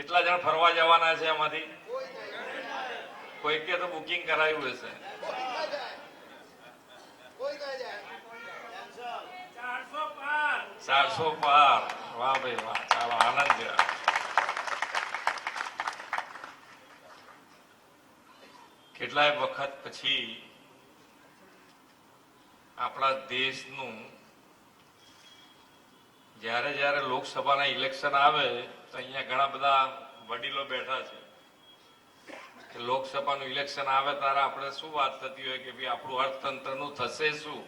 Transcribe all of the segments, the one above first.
કેટલા જણ ફરવા જવાના છે આમાંથી કોઈ કે તો બુકિંગ કરાયું હશે. ચારસો પાર. વાહ ભાઈ વાહ, ચાલો, આનંદ કેટલાય વખત પછી આપણા દેશનું જ્યારે જ્યારે લોકસભાના ઇલેક્શન આવે તો અહીંયા ઘણા બધા વડીલો બેઠા છે કે લોકસભાનું ઇલેક્શન આવે ત્યારે આપણે શું વાત થતી હોય કે ભાઈ આપણું અર્થતંત્રનું થશે શું?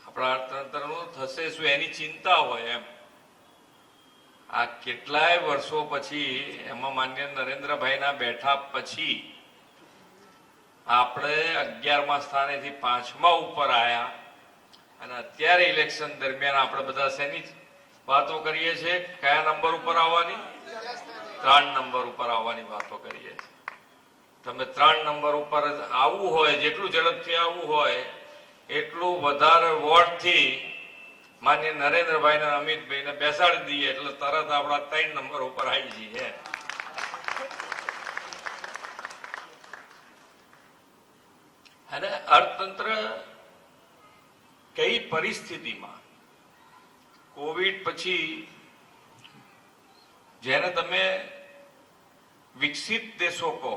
આપણા અર્થતંત્રનું થશે શું એની ચિંતા હોય એમ. આ કેટલાય વર્ષો પછી એમાં માન્ય નરેન્દ્રભાઈના બેઠા પછી આપણે અગિયારમા સ્થાનેથી પાંચમા ઉપર આવ્યા અને અત્યારે ઇલેક્શન દરમિયાન આપણે બધા શેની વાતો કરીએ છીએ. કયા નંબર ઉપર આવવાની? ત્રણ નંબર ઉપર આવવાની વાતો કરીએ છીએ. તમે ત્રણ નંબર ઉપર આવવું હોય, જેટલું ઝડપથી આવવું હોય, એટલું વધારે વોટથી માન્ય નરેન્દ્રભાઈ ને અમિતભાઈ ને બેસાડી દઈએ, એટલે તરત આપણા ત્રણ નંબર ઉપર આવી જઈએ. અને અર્થતંત્ર કઈ પરિસ્થિતિમાં કોવિડ પછી જેને તમે વિકસિત દેશો કહો,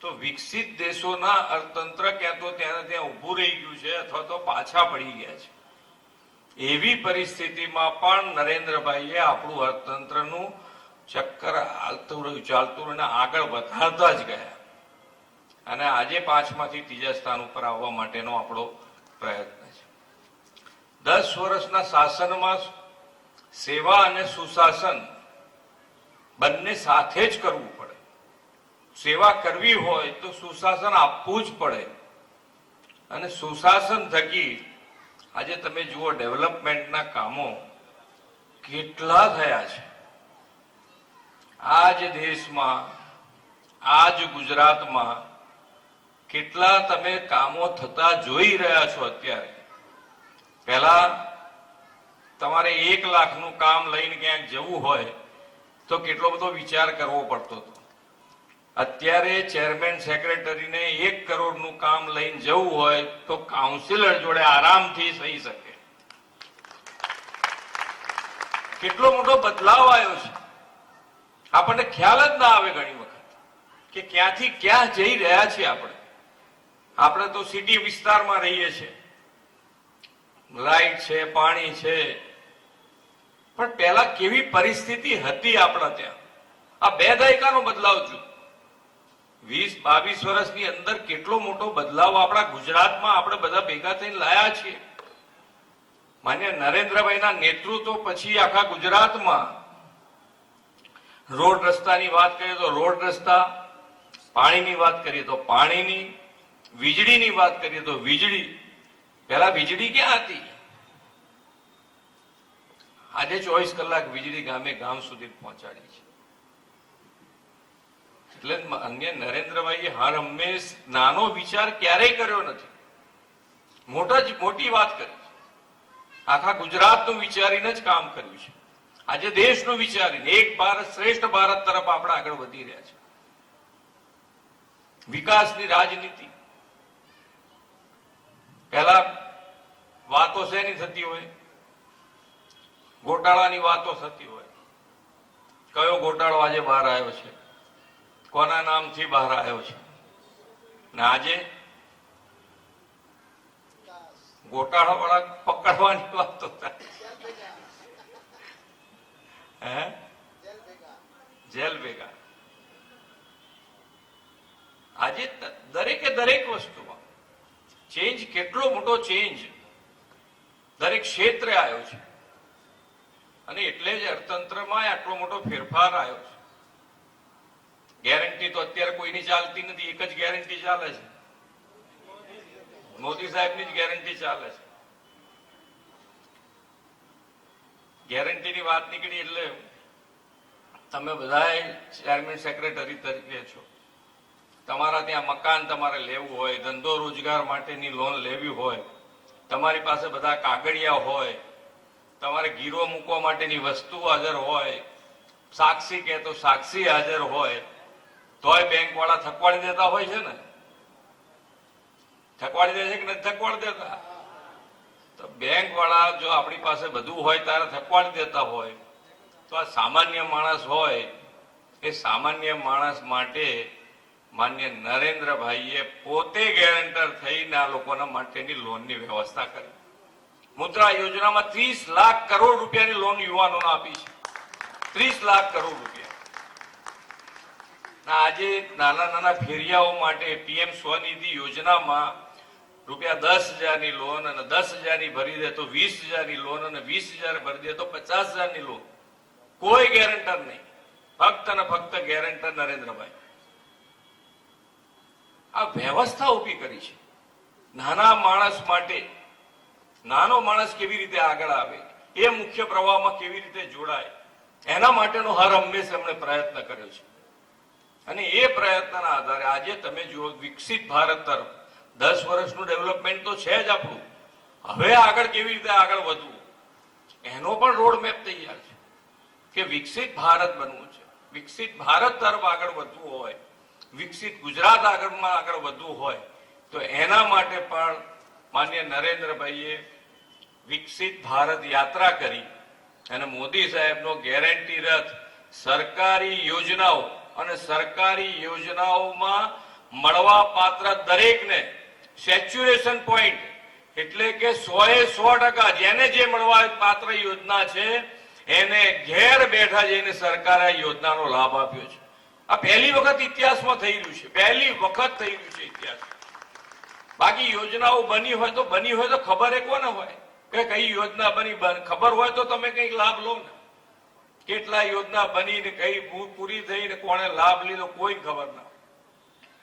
તો વિકસિત દેશોના અર્થતંત્ર ક્યાં તો ત્યાં ત્યાં ઊભું રહી ગયું છે અથવા તો પાછા પડી ગયા છે. એવી પરિસ્થિતિમાં પણ નરેન્દ્રભાઈએ આપણું અર્થતંત્રનું ચક્કર હાલતું ચાલતું અને આગળ વધારતા જ ગયા. અને આજે પાંચમાંથી ત્રીજા સ્થાન ઉપર આવવા માટેનો આપણો પ્રયત્ન દસ વર્ષના શાસનમાં સેવા અને સુશાસન બંને સાથે જ કરવું પડે. સેવા કરવી હોય તો સુશાસન આપવું જ પડે. અને સુશાસન થકી આજે તમે જુઓ ડેવલપમેન્ટના કામો કેટલા થયા છે. આ જ દેશમાં, આ જ ગુજરાતમાં કેટલા તમે કામો થતા જોઈ રહ્યા છો અત્યારે. પહેલા તમારે એક લાખનું કામ લઈને ક્યાંક જવું હોય તો કેટલો બધો વિચાર કરવો પડતો હતો. અત્યારે ચેરમેન સેક્રેટરીને એક કરોડનું કામ લઈને જવું હોય તો કાઉન્સિલર જોડે આરામથી થઈ શકે. કેટલો મોટો બદલાવ આવ્યો છે. આપણને ખ્યાલ જ ના આવે ઘણી વખત કે ક્યાંથી ક્યાં જઈ રહ્યા છીએ આપણે. આપણે તો સિટી વિસ્તારમાં રહીએ છીએ. લાઈટ છે, પાણી છે. પણ પહેલા કેવી પરિસ્થિતિ હતી આપણા ત્યાં? આ બે દાયકાનો બદલાવ છું વીસ, બાવીસ વર્ષની અંદર કેટલો મોટો બદલાવ આપણા ગુજરાતમાં આપણે બધા ભેગા થઈને લાયા છીએ. માન્ય નરેન્દ્રભાઈના નેતૃત્વ પછી આખા ગુજરાતમાં રોડ રસ્તાની વાત કરીએ તો રોડ રસ્તા, પાણીની વાત કરીએ તો પાણીની, વીજળીની વાત કરીએ તો વીજળી પહેલા વીજળી ક્યાં હતી? આજે ચોવીસ કલાક વીજળી ગામે ગામ સુધી પહોંચાડી છે. એટલે અન્ય નરેન્દ્રભાઈએ હર હંમેશ નાનો વિચાર ક્યારેય કર્યો નથી. મોટા જ મોટી વાત કરી આખા ગુજરાતનું વિચારીને જ કામ કર્યું છે. આજે દેશનું વિચારીને એક ભારત શ્રેષ્ઠ ભારત તરફ આપણે આગળ વધી રહ્યા છે. વિકાસની રાજનીતિ પહેલા વાતો શેની થતી હોય? ગોટાળાની વાતો થતી હોય. કયો ગોટાળો આજે બહાર આવ્યો છે? કોના નામથી બહાર આવ્યો છે? ને આજે ગોટાળા વાળા પકડવાની વાતો હે? જેલ ભેગા. આજે દરેકે દરેક વસ્તુમાં ચેન્જ કેટલો મોટો ચેન્જ દરેક ક્ષેત્રે આવ્યો છે. અને એટલે જ અર્થતંત્રમાં આટલો મોટો ફેરફાર આવ્યો છે. ગેરંટી તો અત્યારે કોઈની ચાલતી નથી, એક જ ગેરંટી ચાલે છે. મોદી સાહેબની જ ગેરંટી ચાલે છે. ગેરંટીની વાત નીકળી એટલે તમે બધા ચેરમેન સેક્રેટરી તરીકે છો. તમારા ત્યાં મકાન તમારે લેવું હોય, ધંધો રોજગાર માટેની લોન લેવી હોય, તમારી પાસે બધા કાગળિયા હોય, તમારે ગીરો મૂકવા માટેની વસ્તુ હાજર હોય, સાક્ષી કે તો સાક્ષી હાજર હોય, તોય બેંક વાળા થકવાડી દેતા હોય છે ને? થકવાડી દે છે કે નથી થકવાડી દેતા? તો બેંક વાળા જો આપણી પાસે બધું હોય ત્યારે થકવાડી દેતા હોય. તો આ સામાન્ય માણસ હોય, એ સામાન્ય માણસ માટે માન્ય નરેન્દ્રભાઈએ પોતે ગેરંટર થઈને આ લોકોના માટેની લોનની વ્યવસ્થા કરી. મુદ્રા યોજનામાં ત્રીસ લાખ કરોડ રૂપિયાની લોન યુવાનોને આપી છે. ત્રીસ લાખ કરોડ રૂપિયા. આજે નાના નાના ફેરિયાઓ માટે પીએમ સ્વનિધિ યોજનામાં રૂપિયા દસ હજારની લોન અને દસ હજારની ભરી દે તો વીસ હજારની લોન અને વીસ હજાર ભરી દે તો પચાસ હજારની લોન કોઈ ગેરંટર નહીં. ફક્ત અને ફક્ત ગેરંટર નરેન્દ્રભાઈ. આ વ્યવસ્થા ઊભી કરી છે. નાના માણસ માટે, નાનો માણસ કેવી રીતે આગળ આવે, એ મુખ્ય પ્રવાહમાં કેવી રીતે જોડાય, એના માટેનો હર હંમેશ એમણે પ્રયત્ન કર્યો છે. અને એ પ્રયત્નના આધારે આજે તમે જુઓ, વિકસિત ભારત તરફ, દસ વર્ષનું ડેવલપમેન્ટ તો છે જ આપણું. હવે આગળ કેવી રીતે આગળ વધવું? એનો પણ રોડ મેપ તૈયાર છે કે વિકસિત ભારત બનવું છે. વિકસિત ભારત તરફ આગળ વધવું હોય વિકસિત ગુજરાત આગળમાં આગળ વધવું હોય, તો એના માટે પણ માન્ય નરેન્દ્રભાઈએ વિકસિત ભારત યાત્રા કરી અને મોદી સાહેબનો ગેરંટી રથ સરકારી યોજનાઓ અને સરકારી યોજનાઓમાં મળવા પાત્ર દરેકને સેચ્યુરેશન પોઈન્ટ એટલે કે સો એ સો ટકા જેને જે મળવા પાત્ર યોજના છે, એને ઘેર બેઠા જઈને સરકારે યોજનાનો લાભ આપ્યો છે. આ પહેલી વખત ઇતિહાસમાં થઈ રહ્યું છે. પહેલી વખત થઈ રહ્યું છે ઇતિહાસ. બાકી યોજનાઓ બની હોય તો બની હોય તો ખબર એ કોને હોય? કે કઈ યોજના બની? ખબર હોય તો તમે કંઈક લાભ લો ને. કેટલા યોજના બની ને કઈ પૂરી થઈ ને કોને લાભ લીધો કોઈ ખબર ના.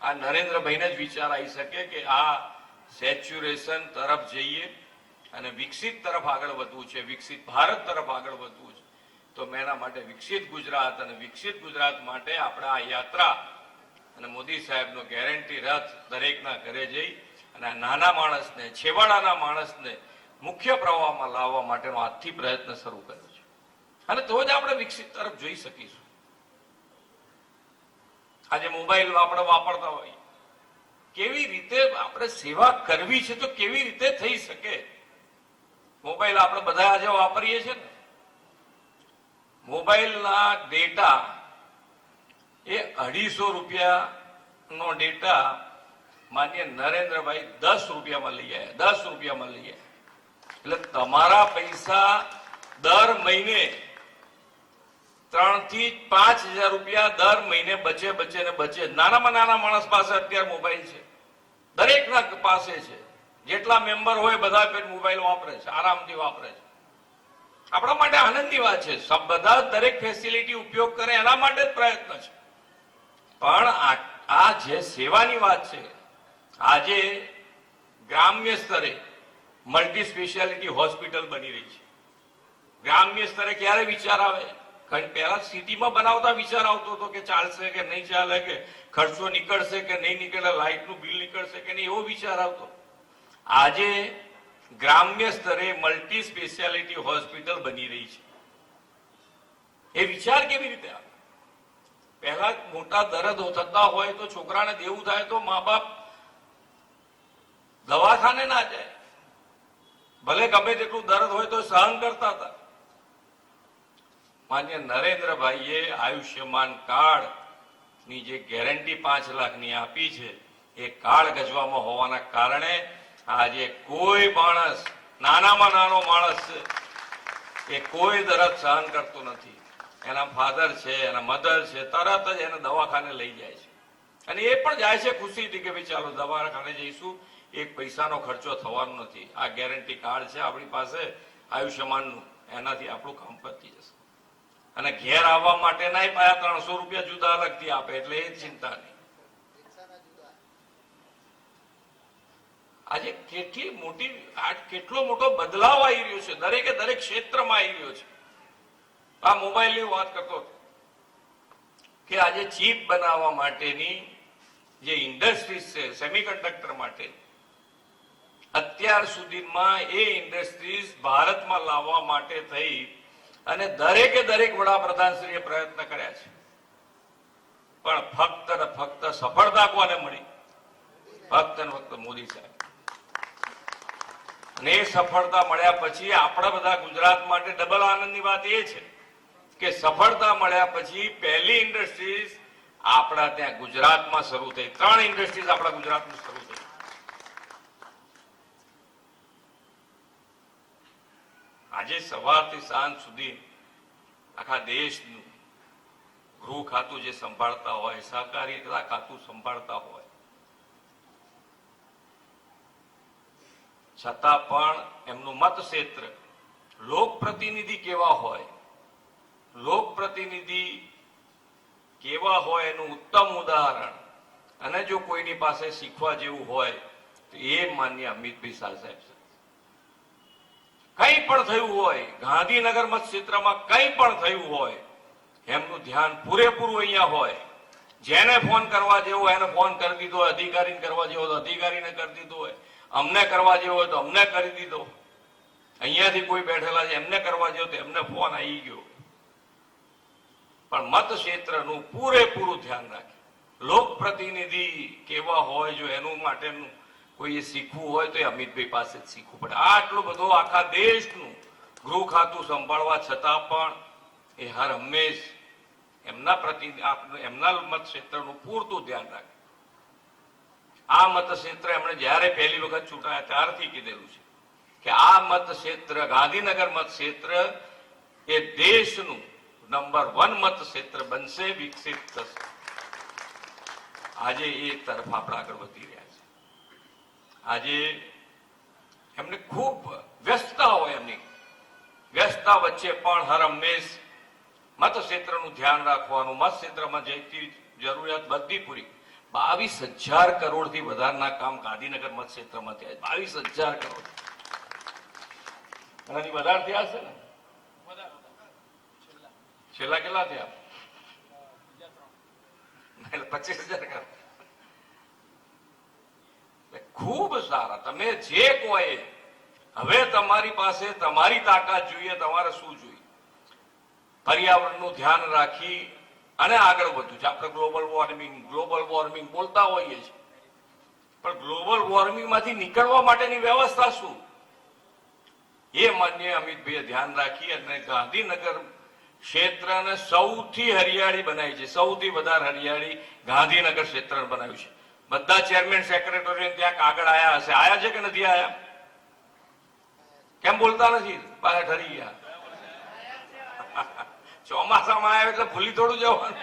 આ નરેન્દ્રભાઈને જ વિચાર આવી શકે કે આ સેચ્યુરેશન તરફ જઈએ અને વિકસિત તરફ આગળ વધવું છે. વિકસિત ભારત તરફ આગળ વધવું છે તો મેં એના માટે વિકસિત ગુજરાત અને વિકસિત ગુજરાત માટે આપણે આ યાત્રા અને મોદી સાહેબનો ગેરંટી રથ દરેકના ઘરે જઈ અને નાના માણસને, છેવાડાના માણસને મુખ્ય પ્રવાહમાં લાવવા માટેનો આજથી પ્રયત્ન શરૂ કર્યો છે. અને તો જ આપણે વિકસિત તરફ જોઈ શકીશું. આજે મોબાઈલ આપણે વાપરતા હોઈએ. કેવી રીતે આપણે સેવા કરવી છે તો કેવી રીતે થઈ શકે? મોબાઈલ આપણે બધા આજે વાપરીએ છીએ ને. મોબાઈલના ડેટા એ અઢીસો રૂપિયા નો ડેટા માન્ય નરેન્દ્રભાઈ દસ રૂપિયામાં લઈ આવ્યા દસ રૂપિયામાં લઈ આવ્યા એટલે તમારા પૈસા દર મહિને ત્રણથી પાંચ હજાર રૂપિયા દર મહિને બચે બચે ને બચે. નાનામાં નાના માણસ પાસે અત્યારે મોબાઈલ છે. દરેકના પાસે છે. જેટલા મેમ્બર હોય બધા મોબાઈલ વાપરે છે, આરામથી વાપરે છે. આપણા માટે આનંદની વાત છે. બધા દરેક ફેસિલિટી ઉપયોગ કરે એના માટે જ પ્રયત્ન છે. પણ આ જે સેવાની વાત છે આજે ગ્રામ્ય સ્તરે મલ્ટી સ્પેશિયાલિટી હોસ્પિટલ બની રહી છે. ગ્રામ્ય સ્તરે ક્યારે વિચાર આવે? કારણ પહેલા સિટીમાં બનાવતા વિચાર આવતો હતો કે ચાલશે કે નહીં ચાલે, કે ખર્ચો નીકળશે કે નહીં નીકળે, લાઇટનું બિલ નીકળશે કે નહીં એવો વિચાર આવતો. આજે ગ્રામ્ય સ્તરે મલ્ટી સ્પેશિયાલિટી હોસ્પિટલ બની રહી છે. એ વિચાર કેવી રીતે પહેલા મોટા દર્દ થતા હોય તો છોકરાને દેવું થાય તો મા બાપ દવાખાને ના જાય. ભલે ગમે તેટલું દર્દ હોય તો સહન કરતા હતા. માન્ય નરેન્દ્રભાઈએ આયુષ્યમાન કાર્ડની જે ગેરંટી પાંચ લાખની આપી છે, એ કાર્ડ ગજવામાં હોવાના કારણે આજે કોઈ માણસ, નાનામાં નાનો માણસ એ કોઈ દરદ સહન કરતો નથી. એના ફાધર છે, એના મધર છે, તરત જ એને દવાખાને લઈ જાય છે. અને એ પણ જાય છે ખુશીથી કે ભાઈ ચાલો દવાખાને જઈશું. એક પૈસાનો ખર્ચો થવાનો નથી. આ ગેરંટી કાર્ડ છે આપણી પાસે આયુષ્યમાનનું. એનાથી આપણું કામ પતી જશે. અને ઘેર આવવા માટેના પાયા ત્રણસો રૂપિયા જુદા અલગથી આપે, એટલે એ ચિંતા નહીં. આજે કેટલી મોટી આ કેટલો મોટો બદલાવ આવી રહ્યો છે? દરેકે દરેક ક્ષેત્રમાં આવી રહ્યો છે. આ મોબાઈલની વાત કરતો કે આજે ચીપ બનાવવા માટેની જે ઇન્ડસ્ટ્રીઝ છે, સેમિકન્ડક્ટર માટે, અત્યાર સુધીમાં એ ઇન્ડસ્ટ્રીઝ ભારતમાં લાવવા માટે થઈ અને દરેકે દરેક વડાપ્રધાનશ્રીએ પ્રયત્ન કર્યા છે. પણ ફક્ત ને ફક્ત સફળતા કોને મળી? ફક્ત ને ફક્ત મોદી સાહેબ. એ સફળતા મળ્યા પછી આપણા બધા ગુજરાત માટે ડબલ આનંદની વાત એ છે કે સફળતા મળ્યા પછી પહેલી ઇન્ડસ્ટ્રીઝ આપણા ત્યાં ગુજરાતમાં શરૂ થઈ. ત્રણ ઇન્ડસ્ટ્રીઝ આપણા ગુજરાતમાં શરૂ થઈ. આજે સવારથી સાંજ સુધી આખા દેશનું ગૃહ ખાતું જે સંભાળતા હોય, સહકારી ખાતું સંભાળતા હોય છતાં પણ એમનું મત ક્ષેત્ર લોક પ્રતિનિધિ કેવા હોય લોક પ્રતિનિધિ કેવા હોય એનું ઉત્તમ ઉદાહરણ અને જો કોઈની પાસે શીખવા જેવું હોય, તો એ માન્ય અમિતભાઈ શાહ સાહેબ કંઈ પણ થયું હોય, ગાંધીનગર મત ક્ષેત્રમાં કંઈ પણ થયું હોય, એમનું ધ્યાન પૂરેપૂરું અહીંયા હોય, જેને ફોન કરવા જેવો એને ફોન કરી દીધો હોય, અધિકારીને કરવા જેવો અધિકારીને કરી દીધો હોય અમને કરવા જેવો હોય તો અમને કરી દીધો. અહીંયાથી કોઈ બેઠેલા છે, એમને કરવા જેવો તો એમને ફોન આવી ગયો. પણ મત ક્ષેત્રનું પૂરેપૂરું ધ્યાન રાખે. લોક પ્રતિનિધિ કેવા હોય, જો એનું માટેનું કોઈ શીખવું હોય તો એ અમિતભાઈ પાસે જ શીખવું પડે. આટલું બધું આખા દેશનું ગૃહ ખાતું સંભાળવા છતાં પણ એ હર હંમેશ એમના પ્રતિ એમના મત ક્ષેત્રનું પૂરતું ધ્યાન રાખે. આ મત ક્ષેત્ર એમણે જ્યારે પહેલી વખત ચૂંટાયા ત્યારથી કીધેલું છે કે આ મત ક્ષેત્ર ગાંધીનગર મતક્ષેત્ર એ દેશનું નંબર વન મત ક્ષેત્ર બનશે, વિકસિત થશે. આજે એ તરફ આપણે આગળ વધી રહ્યા છે આજે એમને ખૂબ વ્યસ્તતા હોય એમની. વ્યસ્તતા વચ્ચે પણ હર હંમેશ મત ક્ષેત્રનું ધ્યાન રાખવાનું, મતક્ષેત્રમાં જઈતી જરૂરિયાત બધી પૂરી. બાવીસ હજાર કરોડથી વધારના કામ ગાંધીનગર મત ક્ષેત્રમાં થયા બાવીસ હજાર કરોડ. એનાથી વધારે થયા છે ને? છેલ્લા કેટલા થયા? પચીસ હજાર કરોડ. ખૂબ સારા. તમે જે કહો હવે તમારી પાસે તમારી તાકાત જોઈએ, તમારે શું જોઈએ? પર્યાવરણનું ધ્યાન રાખી અને આગળ વધવું છે. આપણે ગ્લોબલ વોર્મિંગ ગ્લોબલ વોર્મિંગ બોલતા હોઈએ છીએ. પણ ગ્લોબલ વોર્મિંગમાંથી નીકળવા માટેની વ્યવસ્થા શું? એ માન્ય અમિતભાઈએ ધ્યાન રાખી અને ગાંધીનગર ક્ષેત્રને સૌથી હરિયાળી બનાવી છે. સૌથી વધારે હરિયાળી ગાંધીનગર ક્ષેત્ર બનાવ્યું છે. બધા ચેરમેન સેક્રેટરી ત્યાં આગળ આયા હશે. આયા છે કે નથી આયા? કેમ બોલતા નથી? પાછા ઠરી ગયા. ચોમાસામાં આવ્યા એટલે ભૂલી થોડું જવાનું.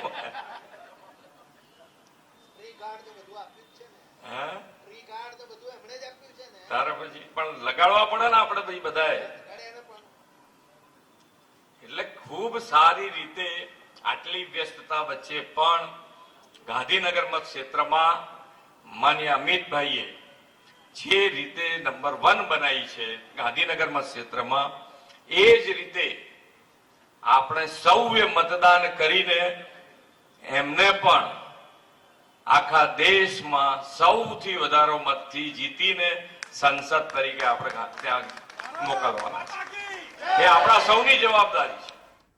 તારે પછી પણ લગાડવા પડે ને આપણે પછી બધાએ. એટલે ખૂબ સારી રીતે આટલી વ્યસ્તતા વચ્ચે પણ ગાંધીનગર મત ક્ષેત્રમાં માન્ય અમિતભાઈએ જે રીતે નંબર વન બનાવી છે ગાંધીનગર મત ક્ષેત્રમાં, એ જ રીતે આપણે સૌએ મતદાન કરીને એમને પણ આખા દેશમાં સૌથી વધારો મતથી જીતીને સંસદ તરીકે આપણે ત્યાં મોકલવાના છે. એ આપણા સૌની જવાબદારી છે.